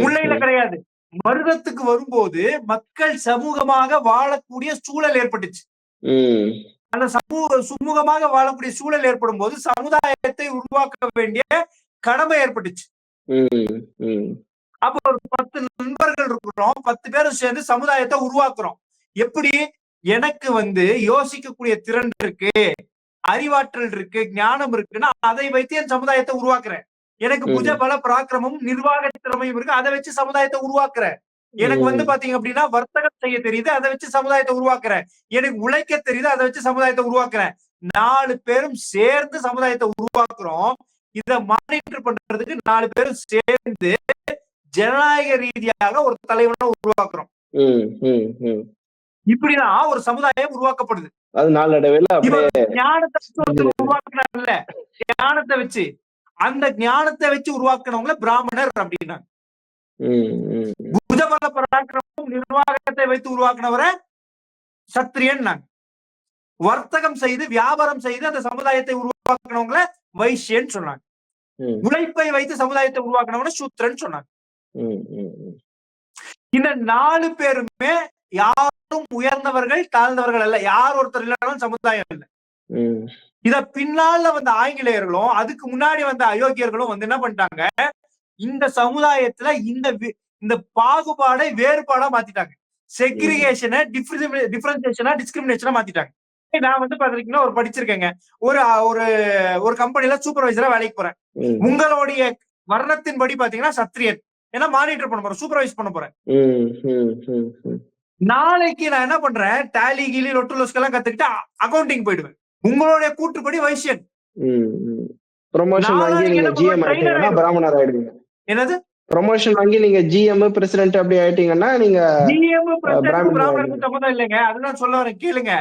முல்லையில. கிடையாது. மருதத்துக்கு வரும்போது மக்கள் சமூகமாக வாழக்கூடிய சூழல் ஏற்பட்டுச்சு. அந்த சமூக சுமூகமாக வாழக்கூடிய சூழல் ஏற்படும் போது சமுதாயத்தை உருவாக்க வேண்டிய கடமை ஏற்பட்டுச்சு. அப்ப ஒரு பத்து நண்பர்கள் இருக்கிறோம். பத்து பேரும் சேர்ந்து சமுதாயத்தை உருவாக்குறோம். எப்படி? எனக்கு வந்து யோசிக்கக்கூடிய திறன் இருக்கு அறிவாற்றல் இருக்கு ஞானம் இருக்குன்னா அதை வைத்து என் சமுதாயத்தை உருவாக்குறேன். எனக்கு. புஜ பல பராக்கிரமும் நிர்வாக திறமையும் இருக்கு. அதை வச்சு சமுதாயத்தை உருவாக்குறேன் எனக்கு வந்து. பாத்தீங்க அப்படின்னா வர்த்தகம் செய்ய தெரியுது. அதை வச்சு சமுதாயத்தை உருவாக்குறேன் எனக்கு உழைக்க தெரியுது. அதை வச்சு சமுதாயத்தை உருவாக்குறேன் நாலு பேரும் சேர்ந்து சமுதாயத்தை உருவாக்குறோம். இத மானிட்டர் பண்றதுக்கு நாலு பேரும் சேர்ந்து ஜனநாயக ரீதியாக ஒரு தலைவனை உருவாக்குறோம். இப்படிதான் ஒரு சமுதாயம் உருவாக்கப்படுது. அது நாளடைவில் ஞானத்தை உருவாக்குனாங்கல்ல ஞானத்தை வச்சு அந்த ஞானத்தை வச்சு உருவாக்குனவங்கள பிராமணர் அப்படின்னாங்க. புஜபல பராக்கிரமும் நிர்வாகத்தை வைத்து உருவாக்குனவரை சத்திரியன் வர்த்தகம் செய்து வியாபாரம் செய்து அந்த சமுதாயத்தை உருவாக்குனவங்கள வைசியன் சொன்னாங்க. உழைப்பை வைத்து சமுதாயத்தை உருவாக்குனவன சூத்திரன் சொன்னாங்க. இந்த நாலு பேருமே யாரும் உயர்ந்தவர்கள் தாழ்ந்தவர்கள் அல்ல. யார் ஒருத்தர் இல்லைனாலும் சமுதாயம் இல்லை. இத பின்னால வந்த ஆங்கிலேயர்களும் அதுக்கு முன்னாடி வந்த அயோக்கியர்களும் வந்து என்ன பண்ணிட்டாங்க? இந்த சமுதாயத்துல இந்த இந்த பாகுபாடை வேறுபாடா மாத்திட்டாங்க. செக்ரிகேஷனை டிஃபரன்சியேஷனா டிஸ்கிரிமினேஷனா மாத்திட்டாங்க. நான் வந்து பாத்தீங்கன்னா ஒரு படிச்சிருக்கேங்க. ஒரு ஒரு ஒரு கம்பெனில சூப்பர்வைசரா வேலைக்கு போறேன். உங்களுடைய வர்ணத்தின் படி பாத்தீங்கன்னா சத்திரியன். ஏன்னா மானிட்டர் பண்ண போறேன் சூப்பர்வைஸ் பண்ண போறேன். நாளைக்கு நான் என்ன பண்றேன்? டேலி கீலி லொட்டுலோஸ்க்கு எல்லாம் கத்துக்கிட்டு அக்கௌண்டிங் போயிடுவேன். உங்களுடைய கூற்றுப்படி வைசியன். ப்ரொமோஷன் வாங்கி நீங்க ஜிஎம் ஆயிட்டீங்கன்னா. பிராமணர் ஆயிடுவீங்க. என்னது? ப்ரொமோஷன் வாங்கி நீங்க ஜிஎம் பிரசிடென்ட் அப்படி ஆயிட்டீங்கன்னா நீங்க ஜிஎம் பிராமணன் பிராமணனுக்கு சம்மந்தம் இல்லைங்க. அதுதான் சொல்ல வரேன். கேளுங்க.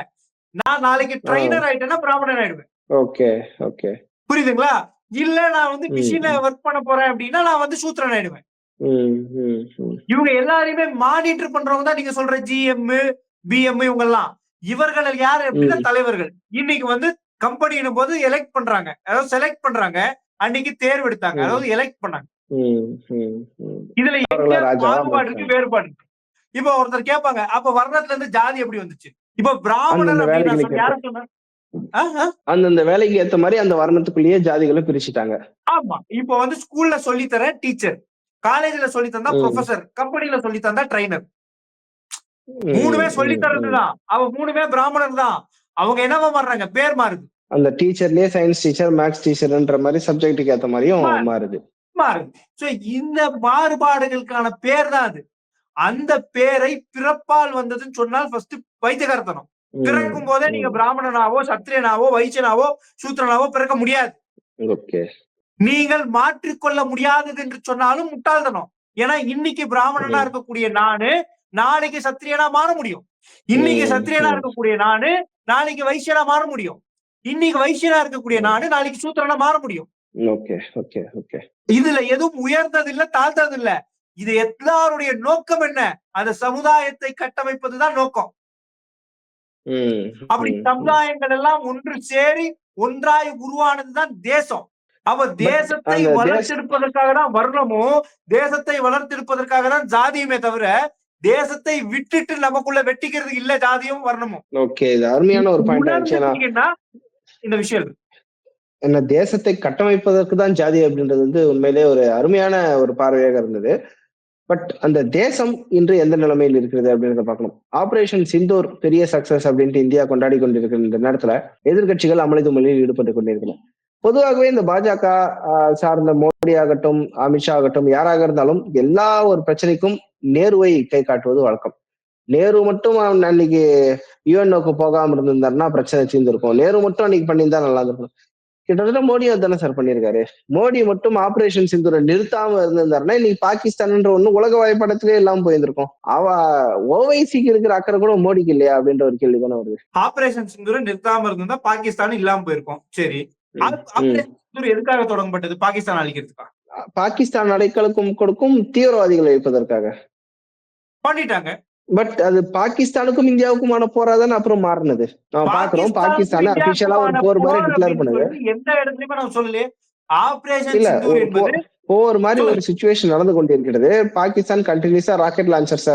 நான் நாளைக்கு ட்ரைனர் ஆயிட்டேன்னா பிராமணன் ஆயிடுவேன். Okay okay. புரியுதுங்களா? இல்ல நான் வந்து. மிஷின்ல ஒர்க் பண்ண போறேன் அப்படின்னா நான் வந்து சூத்திரன் ஆயிடுவேன். இவங்க எல்லாரையுமே மானிட்டர் பண்றவங்க தான் நீங்க சொல்ற ஜிஎம் பிஎம் இவங்க எல்லாம் இவர்கள் யாரு அப்படின்னா ம். தலைவர்கள். இன்னைக்கு வந்து கம்பெனினும் போது எலெக்ட் பண்றாங்க. அதாவது செலக்ட் பண்றாங்க. அன்னைக்கு தேர்வு எடுத்தாங்க. ம். அதாவது எலெக்ட் பண்ணாங்க. இதுல பாகுபாடு இருக்கு வேறுபாடு இருக்கு? இப்ப ஒருத்தர் கேட்பாங்க அப்ப வர்ணத்துல இருந்து ஜாதி எப்படி வந்துச்சு? இப்ப பிராமணன் யாரை ஆ, அந்தந்த வேலைக்கு ஏத்த மாதிரி அந்த வர்ணத்துக்குள்ளேயே ஜாதிகளை பிரிச்சுட்டாங்க. ஆமா. இப்ப வந்து ஸ்கூல்ல சொல்லி தர டீச்சர் காலேஜ்ல சொல்லி தந்தா. ப்ரொஃபசர் கம்பெனில சொல்லி தந்தா ட்ரைனர் மூணுமே சொல்லி. தரதுதான் அவ மூணுமே பிராமணர் தான் அவங்க என்னவா மாறுறாங்க பேர் மாறுது. அந்த டீச்சர்லயே சயின்ஸ் டீச்சர் மேக்ஸ் டீச்சர்ன்ற மாதிரி சப்ஜெக்ட்டுக்கு ஏத்த மாதிரியும் மாறுது. மாறுது. சோ இந்த மாறுபாடுகளுக்கான பேர் தான் அது. அந்த பேரை பிறப்பால் வந்ததுன்னு சொன்னால் ஃபர்ஸ்ட் பைத்தியகாரத்தனம் பிறக்கும் போதே நீங்க பிராமணனாவோ சத்திரியனாவோ வைசியனாவோ சூத்திரனாவோ பிறக்க முடியாது. ஓகே. நீங்கள் மாற்றிக்கொள்ள முடியாதது என்று சொன்னாலும் முட்டாள்தனம். ஏன்னா இன்னைக்கு பிராமணனா. இருக்கக்கூடிய நானு நாளைக்கு சத்திரியனா மாற முடியும். இன்னைக்கு சத்திரியனா. இருக்கக்கூடிய நானு நாளைக்கு வைசியனா மாற முடியும். இன்னைக்கு வைசியனா இருக்கக்கூடிய நானு நாளைக்கு சூத்திரனா மாற முடியும். இதுல எதுவும் உயர்ந்தது இல்ல தாழ்ந்தது இல்ல இது எல்லாருடைய நோக்கம் என்ன? அந்த சமுதாயத்தை கட்டமைப்பதுதான் நோக்கம். அப்படி. சமுதாயங்கள் எல்லாம் ஒன்று சேரி ஒன்றாய் உருவானதுதான் தேசம். அவ தேசத்தை வளர்த்தெடுப்பதற்காக தான் வர்ணமும் தேசத்தை வளர்த்தெடுப்பதற்காக தான் ஜாதியுமே தவிர தேசத்தை விட்டுட்டு நமக்குள்ள வெட்டிக்கிறது இல்ல ஜாதியும் வர்ணமும். ஓகே இது அருமையான ஒரு பாயிண்ட் இந்த விஷயம். என்ன தேசத்தை கட்டமைப்பதற்கு தான் ஜாதி அப்படின்றது வந்து உண்மையிலேயே ஒரு அருமையான ஒரு பார்வையாக இருந்தது. பட் அந்த தேசம் இன்று எந்த நிலைமையில் இருக்கிறது அப்படின்றத பார்க்கணும். ஆபரேஷன் சிந்தூர் பெரிய சக்சஸ் அப்படின்ட்டு இந்தியா கொண்டாடி கொண்டிருக்கிற இந்த நேரத்துல எதிர்க்கட்சிகள் அமளிதுமலில் ஈடுபட்டு கொண்டிருக்கலாம் பொதுவாகவே இந்த பாஜக சார்ந்த மோடி ஆகட்டும் அமித்ஷா ஆகட்டும் யாராக இருந்தாலும் எல்லா ஒரு பிரச்சனைக்கும் நேருவை கை காட்டுவது வழக்கம். நேரு மட்டும் அன்னைக்கு யுஎன்ஓக்கு போகாம இருந்திருந்தாருன்னா பிரச்சனை தீர்ந்திருக்கும். நேரு மட்டும் அன்னைக்கு பண்ணியிருந்தா நல்லா இருந்திருக்கும். கிட்டத்தட்ட மோடி தானே சார் பண்ணியிருக்காரு. மோடி மட்டும் ஆபரேஷன் சிந்தூரை நிறுத்தாம இருந்திருந்தாருன்னா இன்னைக்கு பாகிஸ்தான்ன்ற ஒண்ணு உலக வாய்ப்படத்திலே இல்லாம போயிருந்திருக்கும். அவ ஓவைசிக்கு இருக்கிற அக்கறை கூட மோடிக்கு இல்லையா அப்படின்ற ஒரு கேள்வி தானே வருது. ஆபரேஷன் சிந்தூரை நிறுத்தாம இருந்தா பாகிஸ்தான் இல்லாம போயிருக்கும். சரி. ஆபரேஷன் சிந்தூர் எதுக்காக தொடங்கப்பட்டது? பாகிஸ்தான் அழிக்கிறதுக்கா? பாகிஸ்தான் அடைக்கலுக்கும் கொடுக்கும் தீவிரவாதிகளை இருப்பதற்காக பண்ணிட்டாங்க. பட் அது பாகிஸ்தானுக்கும் இந்தியாவுக்குமான போரா தானே அப்புறம் மாறினது. நம்ம பாக்குறோம் பாகிஸ்தான் அபிஷியலா ஒரு போர் மாதிரி டிக்ளேர் பண்ணுது. எந்த இடத்துலயுமே நான் சொல்லலையே. ஆபரேஷன் போர் மாதிரி ஒரு சுச்சுவேஷன் நடந்து கொண்டிருக்கிறது. பாகிஸ்தான் கண்டினியூஸா ராக்கெட் லான்ச்சர்ஸ்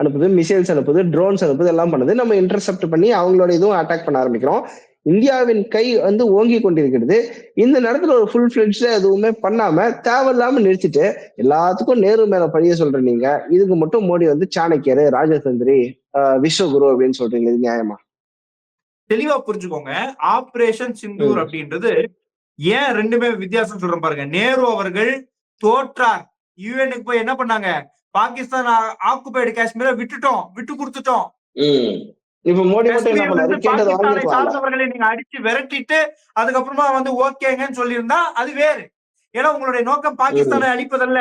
அனுப்புது மிசைல்ஸ் அனுப்புது ட்ரோன்ஸ் அனுப்புது எல்லாம் பண்ணுது. நம்ம இன்டர்செப்ட் பண்ணி அவங்களோட இதுவும் அட்டாக் பண்ண ஆரம்பிக்கிறோம். இந்தியாவின் கை வந்து ஓங்கி கொண்டிருக்கிறது. இந்த நேரத்துல ஒரு ஃபுல் ஃபிளெட்ஜ் எதுவுமே பண்ணாம தேவையில்லாம நிறுத்திட்டு எல்லாத்துக்கும் நேரு மேல பழிய சொல்ற நீங்க இதுக்கு மட்டும் மோடி வந்து சாணக்கியர் ராஜதந்திரி விஸ்வகுரு அப்படின்னு சொல்றீங்க இது நியாயமா? தெளிவா புரிஞ்சுக்கோங்க. ஆபரேஷன் சிந்தூர். அப்படின்றது ஏன் ரெண்டுமே வித்தியாசம் சொல்றேன் பாருங்க. நேரு அவர்கள் தோற்றார். யுஎனுக்கு போய் என்ன பண்ணாங்க? பாகிஸ்தான் ஆக்குபைடு காஷ்மீரை விட்டுட்டோம் விட்டு கொடுத்துட்டோம். இப்ப மோடி சார்ந்தவர்களை நீங்க அடிச்சு விரட்டிட்டு அதுக்கப்புறமா வந்து ஓகேங்கன்னு சொல்லியிருந்தா அது வேறு. ஏன்னா உங்களுடைய நோக்கம் பாகிஸ்தானை அழிப்பதல்ல.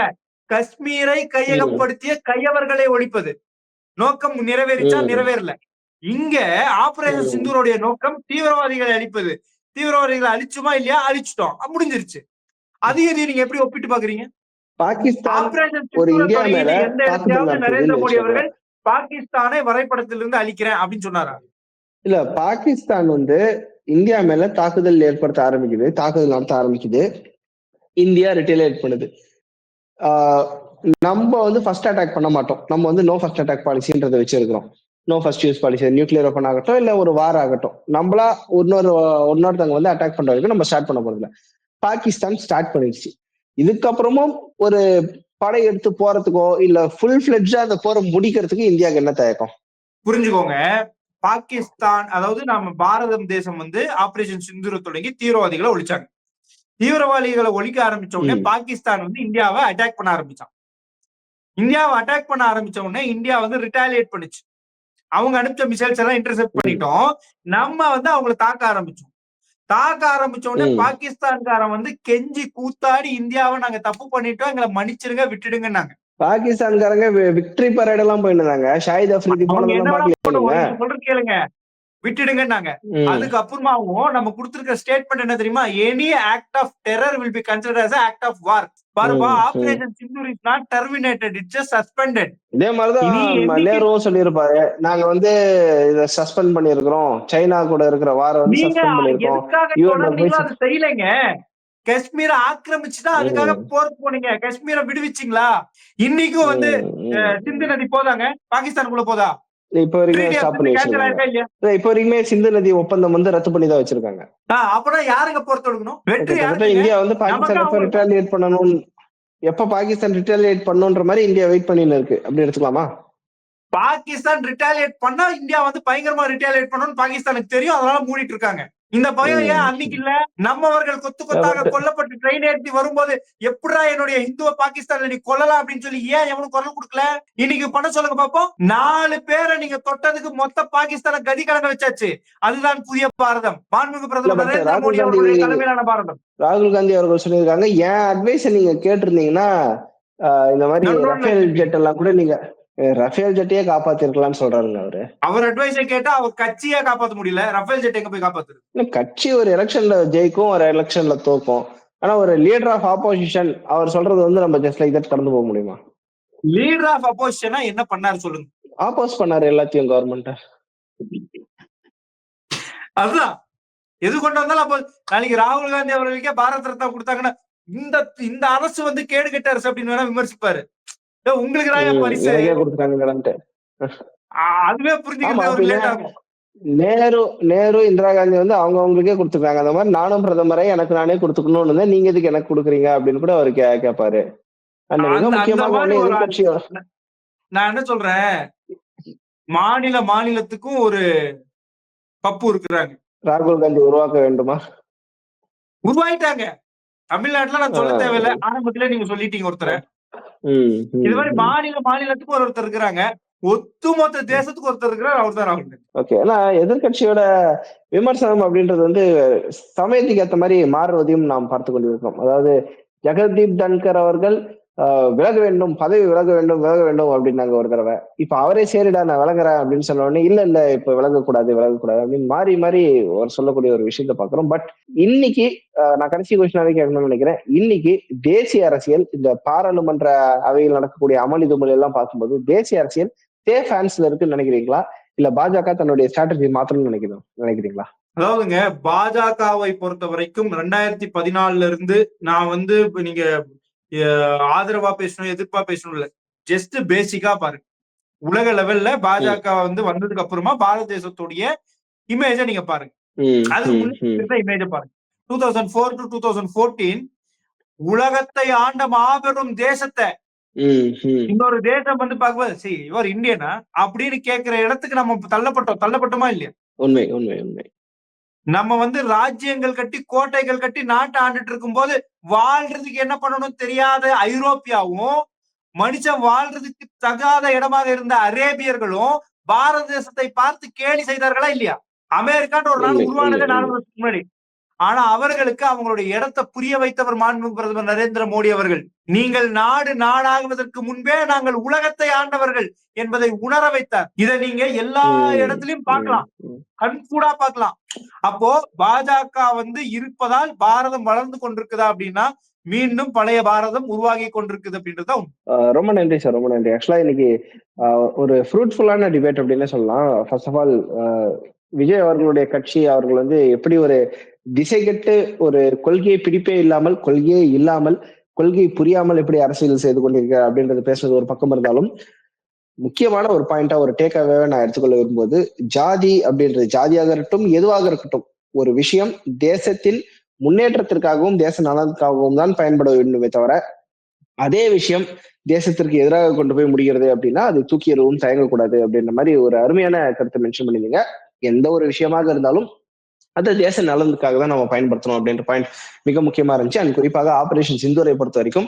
காஷ்மீரை கையகப்படுத்திய கையவர்களை ஒழிப்பது. நோக்கம் நிறைவேறிச்சா. நிறைவேறல. இங்க ஆபரேஷன். சிந்தூருடைய நோக்கம் தீவிரவாதிகளை அழிப்பது. தீவிரவாதிகளை அழிச்சுமா இல்லையா? அழிச்சிட்டோம். முடிஞ்சிருச்சு. அதையும் இதையும் நீங்க எப்படி ஒப்பிட்டு பாக்குறீங்க? பாகிஸ்தான் ஆபரேஷன் ஒரு இந்தியா மேல நரேந்திர மோடி அவர்கள் பாகிஸ்தானை வரைபடத்திலிருந்து அழிக்கிறேன் அப்படின்னு சொன்னாரா? இல்ல பாகிஸ்தான் வந்து இந்தியா மேல தாக்குதல் ஏற்படுத்த ஆரம்பிக்குது தாக்குதல் நடத்த ஆரம்பிக்குது. இந்தியா ரிட்டேலேட் பண்ணுது. நம்ம வந்து ஃபர்ஸ்ட் அட்டாக் பண்ண மாட்டோம். நம்ம வந்து நோ ஃபர்ஸ்ட் அட்டாக் பாலிசின்றதை வச்சிருக்கிறோம். No first use policy nuclear open ஆகட்டும் இல்லை ஒரு வார் ஆகட்டும். நம்மளா இன்னொரு இன்னொருத்தவங்க வந்து அட்டாக் பண்ற வரைக்கும் நம்ம ஸ்டார்ட் பண்ண போறதில்ல. பாகிஸ்தான் ஸ்டார்ட் பண்ணிடுச்சு. இதுக்கப்புறமும் ஒரு படை எடுத்து போறதுக்கோ இல்ல ஃபுல் ஃபிளெட்ஜா அந்த போரை முடிக்கிறதுக்கு இந்தியாவுக்கு என்ன தயக்கம்? புரிஞ்சுக்கோங்க. பாகிஸ்தான் அதாவது நாம பாரதம் தேசம் வந்து ஆபரேஷன் சிந்தூரை தொடங்கி தீவிரவாதிகளை ஒழிச்சாங்க. தீவிரவாதிகளை ஒழிக்க ஆரம்பிச்ச உடனே. பாகிஸ்தான் வந்து இந்தியாவை அட்டாக் பண்ண ஆரம்பிச்சான். இந்தியாவை அட்டாக் பண்ண ஆரம்பிச்ச உடனே இந்தியா வந்து ரிட்டாலியேட் பண்ணுச்சு. அவங்க அனுப்பிச்ச மிசைல்ஸ் எல்லாம் இன்டர்செப்ட் பண்ணிட்டோம். நம்ம வந்து அவங்களை தாக்க ஆரம்பிச்சோம். தாக்க ஆரம்பிச்ச உடனே. பாகிஸ்தான்காரன் வந்து கெஞ்சி கூத்தாடி இந்தியாவை நாங்க தப்பு பண்ணிட்டோம் எங்களை மன்னிச்சிருங்க விட்டுடுங்கன்னாங்க. பாகிஸ்தான்காரங்க விக்டரி பரேட் எல்லாம் போயிருந்தாங்க. ஷாஹித் என்ன போனதெல்லாம் நீங்க சொல்றது கேளுங்க. விட்டுடுங்கன்னாங்க. அதுக்கு அப்புறமாவும் நம்ம கொடுத்திருக்க ஸ்டேட்மெண்ட் என்ன தெரியுமா? Any act of terror will be considered as act of war பாருப்பா. Operation Sindoor is not terminated it's just suspended இதே மாதிரிதான் நேருவும் சொல்லியிருப்பாரு. நாங்க வந்து இத சஸ்பெண்ட் பண்ணிருக்கிறோம் சைனா கூட இருக்கிற வார வந்து சஸ்பெண்ட் பண்ணிருக்கோம் செய்யலைங்க. காஷ்மீரை ஆக்கிரமிச்சுதான் அதுக்காக. போர் போனீங்க. காஷ்மீரை விடுவிச்சிங்களா? இன்னைக்கும் வந்து சிந்து நதி போதாங்க. பாகிஸ்தானுக்குள்ள போதா. இப்ப வரைக்கும் ஸ்டாப் பண்ணி வச்சிருக்காங்க இப்ப வரைக்குமே சிந்து நதி ஒப்பந்தம் வந்து ரத்து பண்ணி தான் வச்சிருக்காங்க. அப்பதான் யாருங்க வெற்றி கிட்டத்தட்ட யாருக்கு? இந்தியா வந்து பாகிஸ்தான் எப்ப ரிட்டாலியேட் பண்ணணும்? எப்ப பாகிஸ்தான் ரிட்டாலியேட் பண்ணுன்ற மாதிரி இந்தியா வெயிட் பண்ணின்னு இருக்கு. அப்படி எடுத்துக்கலாமா? பாகிஸ்தான் ரிட்டாலியேட் பண்ணா இந்தியா வந்து பயங்கரமா ரிட்டாலியேட் பண்ணணும்னு பாகிஸ்தானுக்கு தெரியும். அதனால மூடிட்டு இருக்காங்க. இந்த பயம். ஏன் அன்னைக்கு இல்ல? நம்மவர்கள் கொத்து கொத்தாக கொல்லப்பட்டு ட்ரெயின் ஏற்றி வரும்போது எப்படிடா என்னுடைய இந்துவ பாகிஸ்தான்ல நீ கொல்லலாம் அப்படின்னு சொல்லி ஏன் எவனும் குரல் கொடுக்கல? இன்னைக்கு பண்ண சொல்லுங்க பாப்போம். நாலு பேரை நீங்க தொட்டதுக்கு மொத்த பாகிஸ்தான கதி கலங்க வச்சாச்சு. அதுதான் புதிய பாரதம். மாண்புமிகு பிரதமர் நரேந்திர மோடி அவர்களுடைய தலைமையிலான பாரதம். ராகுல் காந்தி அவர்கள் சொல்லியிருக்காங்க. என் அட்வைஸ நீங்க கேட்டிருந்தீங்கன்னா இந்த மாதிரி ரஃபேல். ஜெட் எல்லாம் கூட நீங்க ரஃபேல் ஜெட்டையே காப்பாத்திருக்கலாம்னு சொல்றாருங்க அவரு. அவர் அட்வைஸை கேட்டா அவர் கட்சியா காப்பாத்த முடியல. ரஃபேல் ஜெட் எங்க போய் காப்பாத்துறது? கட்சி ஒரு எலெக்ஷன்ல ஜெயிக்கும் ஒரு எலெக்ஷன்ல தோக்கும். ஆனா ஒரு லீடர் ஆஃப் ஆப்போசிஷன் அவர் சொல்றது வந்து நம்ம ஜஸ்ட் லைக் தட் கடந்து போக முடியுமா? லீடர் ஆஃப் அப்போசிஷனா என்ன பண்ணாரு சொல்லுங்க. ஆப்போஸ் பண்ணாரு எல்லாத்தையும் கவர்மெண்ட் அதுதான். எது கொண்டு வந்தாலும் அப்போ நாளைக்கு ராகுல் காந்தி அவர்களுக்கே பாரத் ரத்னா கொடுத்தாங்கன்னா இந்த இந்த அரசு வந்து கேடு கெட்ட அரசு அப்படின்னு வேணா விமர்சிப்பாரு. உங்களுக்கு தான் பரிசு? ஆ, அதுவே புரிஞ்சுக்கிறது லேட் ஆகும். நேரு நேரு இந்திரா காந்தி வந்து அவங்க அவங்களுக்கே கொடுத்துருக்காங்க அந்த மாதிரி நானும் பிரதமரை எனக்கு நானே கொடுத்துக்கணும்னு இருந்தா நீங்க எதுக்கு எனக்கு கொடுக்குறீங்க அப்படின்னு கூட அவர் கே கேட்பாரு நான் என்ன சொல்றேன்? மாநில மாநிலத்துக்கும் ஒரு பப்பு இருக்கிறாங்க. ராகுல் காந்தி உருவாக்க வேண்டுமா? உருவாயிட்டாங்க. தமிழ்நாட்டுல நான் சொல்ல. தேவையில்லை. ஆரம்பத்திலே நீங்க சொல்லிட்டீங்க ஒருத்தரை. இது மாதிரி. மாநில மாநிலத்துக்கும் ஒரு ஒருத்தர் இருக்கிறாங்க. ஒட்டுமொத்த தேசத்துக்கு ஒருத்தர் இருக்கிறார் அவர் தான் ராகுல் ஓகே ஆனா எதிர்கட்சியோட விமர்சனம் அப்படின்றது வந்து சமயத்துக்கு ஏத்த மாதிரி மாறுவதையும் நாம் பார்த்து கொண்டிருக்கிறோம். அதாவது ஜெகதீப் தன்கர் அவர்கள் விலக வேண்டும் பதவி விலக வேண்டும் விலக வேண்டும் அப்படின்னாங்க ஒரு தடவை. இப்ப அவரே சரிடா நான் விலங்குறேன் அப்படின்னு சொன்ன உடனே இல்ல இல்ல இப்ப விலகக்கூடாது விலகக்கூடாது அப்படின்னு மாறி மாறி ஒரு சொல்லக்கூடிய ஒரு விஷயத்த பாக்குறோம். பட் இன்னைக்கு நான் கடைசி கொஸ்டினாவே கேட்கணும்னு நினைக்கிறேன். இன்னைக்கு தேசிய அரசியல் இந்த பாராளுமன்ற அவையில் நடக்கக்கூடிய அமளி துமல் எல்லாம் பார்க்கும்போது தேசிய அரசியல் தே ஃபேன்ஸ்ல இருக்குன்னு நினைக்கிறீங்களா? இல்ல பாஜக தன்னுடைய ஸ்ட்ராட்டஜி மாத்தணும்னு நினைக்கிறோம் நினைக்கிறீங்களா? அதாவதுங்க பாஜகவை பொறுத்த வரைக்கும் ரெண்டாயிரத்தி பதினாலுல இருந்து நான் வந்து நீங்க ஆதரவா பேசணும் எதிர்ப்பா பேசணும் இல்ல. ஜஸ்ட் பேசிக்கா பாருங்க உலக லெவல்ல பாஜக வந்து வந்ததுக்கு அப்புறமா பாரத தேசத்துடைய இமேஜ நீங்க பாருங்க. அது இமேஜ பாருங்க. Two thousand four to two thousand fourteen உலகத்தை ஆண்ட மாபெரும் தேசத்தை. இன்னொரு தேசம் வந்து பார்க்கும்போது சரி இவர் இந்தியனா? அப்படின்னு கேட்கிற இடத்துக்கு நம்ம தள்ளப்பட்டோம். தள்ளப்பட்டோமா இல்லையா? உண்மை உண்மை உண்மை. நம்ம வந்து ராஜ்யங்கள் கட்டி கோட்டைகள் கட்டி நாட்டை ஆண்டுட்டு இருக்கும்போது வாழ்றதுக்கு என்ன பண்ணணும் தெரியாத ஐரோப்பியாவும் மனுஷன் வாழ்றதுக்கு தகாத இடமாக இருந்த அரேபியர்களும் பாரத தேசத்தை பார்த்து கேலி செய்தார்களா இல்லையா? அமெரிக்கான்ற ஒரு இல்லை, உருவானது நாலு வருஷத்துக்கு முன்னாடி. ஆனா அவர்களுக்கு அவங்களுடைய இடத்தை புரிய வைத்தவர் மாண்புமிகு பிரதமர் நரேந்திர மோடி அவர்கள். நீங்கள் நாடு நாடாகுவதற்கு முன்பே நாங்கள் உலகத்தை ஆண்டவர்கள் என்பதை உணர வைத்தார். இதை நீங்க எல்லா இடத்துலயும் பார்க்கலாம். கண்கூடா பார்க்கலாம். அப்போ பாஜக வந்து இருப்பதால் பாரதம் வளர்ந்து கொண்டிருக்குதா அப்படின்னா மீண்டும் பழைய பாரதம் உருவாகி கொண்டிருக்குது அப்படின்றது ரொம்ப நன்றி சார் ரொம்ப நன்றி. ஆக்சுவலா இன்னைக்கு ஒரு ஃப்ரூட்ஃபுல்லான டிபேட் அப்படின்னு சொல்லலாம். ஃபர்ஸ்ட் ஆஃப் ஆல் விஜய் அவர்களுடைய கட்சி அவர்கள் வந்து எப்படி ஒரு திசை கட்டு ஒரு கொள்கையை பிடிப்பே இல்லாமல் கொள்கையே இல்லாமல் கொள்கை புரியாமல் எப்படி அரசியல் செய்து கொண்டிருக்க அப்படின்றது பேசுறது ஒரு பக்கம் இருந்தாலும் முக்கியமான ஒரு பாயிண்டா ஒரு டேக் அவேவை நான் எடுத்துக்கொள்ள விரும்புவது ஜாதி அப்படின்றது. ஜாதியாக இருக்கட்டும் எதுவாக இருக்கட்டும் ஒரு விஷயம் தேசத்தின் முன்னேற்றத்திற்காகவும் தேச நலனுக்காகவும் தான் பயன்பட வேண்டுமே தவிர அதே விஷயம் தேசத்திற்கு எதிராக கொண்டு போய் முடிகிறது அப்படின்னா அது தூக்கி எறிவும் தயங்கக்கூடாது அப்படின்ற மாதிரி ஒரு அருமையான கருத்தை மென்ஷன் பண்ணிருந்தீங்க எந்த ஒரு விஷயமாக இருந்தாலும் அது தேச நலனுக்காக தான் நம்ம பயன்படுத்தணும் அப்படின்ற பாயிண்ட் மிக முக்கியமா இருந்துச்சு. அண்ட் குறிப்பாக ஆபரேஷன் சிந்தூரை பொறுத்த வரைக்கும்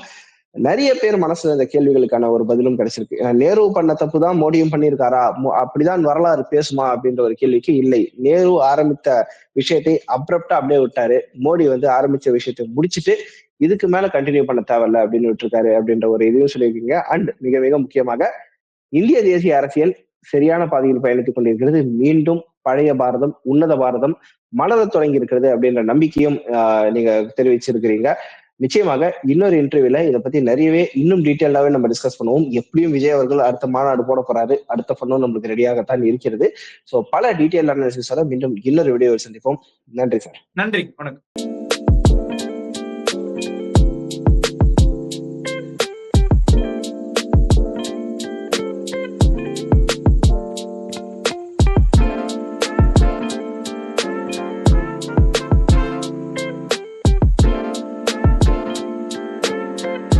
நிறைய பேர் மனசுல இந்த கேள்விகளுக்கான ஒரு பதிலும் கிடைச்சிருக்கு. நேரு பண்ண தப்பு தான் மோடியும் பண்ணியிருக்காரா? மோ- அப்படிதான் வரலாறு பேசுமா அப்படின்ற ஒரு கேள்விக்கு இல்லை. நேரு ஆரம்பித்த விஷயத்தை அப்ரப்டா அப்படியே விட்டாரு. மோடி வந்து ஆரம்பிச்ச விஷயத்தை முடிச்சுட்டு இதுக்கு மேல கண்டினியூ பண்ண தேவையில்ல அப்படின்னு விட்டுருக்காரு அப்படின்ற ஒரு இதையும் சொல்லியிருக்கீங்க. அண்ட் மிக மிக முக்கியமாக இந்திய தேசிய அரசியல் சரியான பாதையில் பயணித்துக் கொண்டிருக்கிறது. மீண்டும் பழைய பாரதம் உன்னத பாரதம் மலர தொடங்கி இருக்கிறது அப்படின்ற நம்பிக்கையும் ஆஹ், நீங்க தெரிவிச்சிருக்கிறீங்க. நிச்சயமாக இன்னொரு இன்டர்வியூல இதை பத்தி நிறையவே இன்னும் டீட்டெயிலாவே நம்ம டிஸ்கஸ் பண்ணுவோம். எப்படியும் விஜய் அவர்கள் அடுத்த மாநாடு போட போறாரு. அடுத்த ஃபண்டும் நம்மளுக்கு ரெடியாகத்தான் இருக்கிறது. ஸோ பல டீட்டெயில் அனாலிசிஸோட மீண்டும் இன்னொரு வீடியோவில் சந்திப்போம். நன்றி சார் நன்றி வணக்கம்.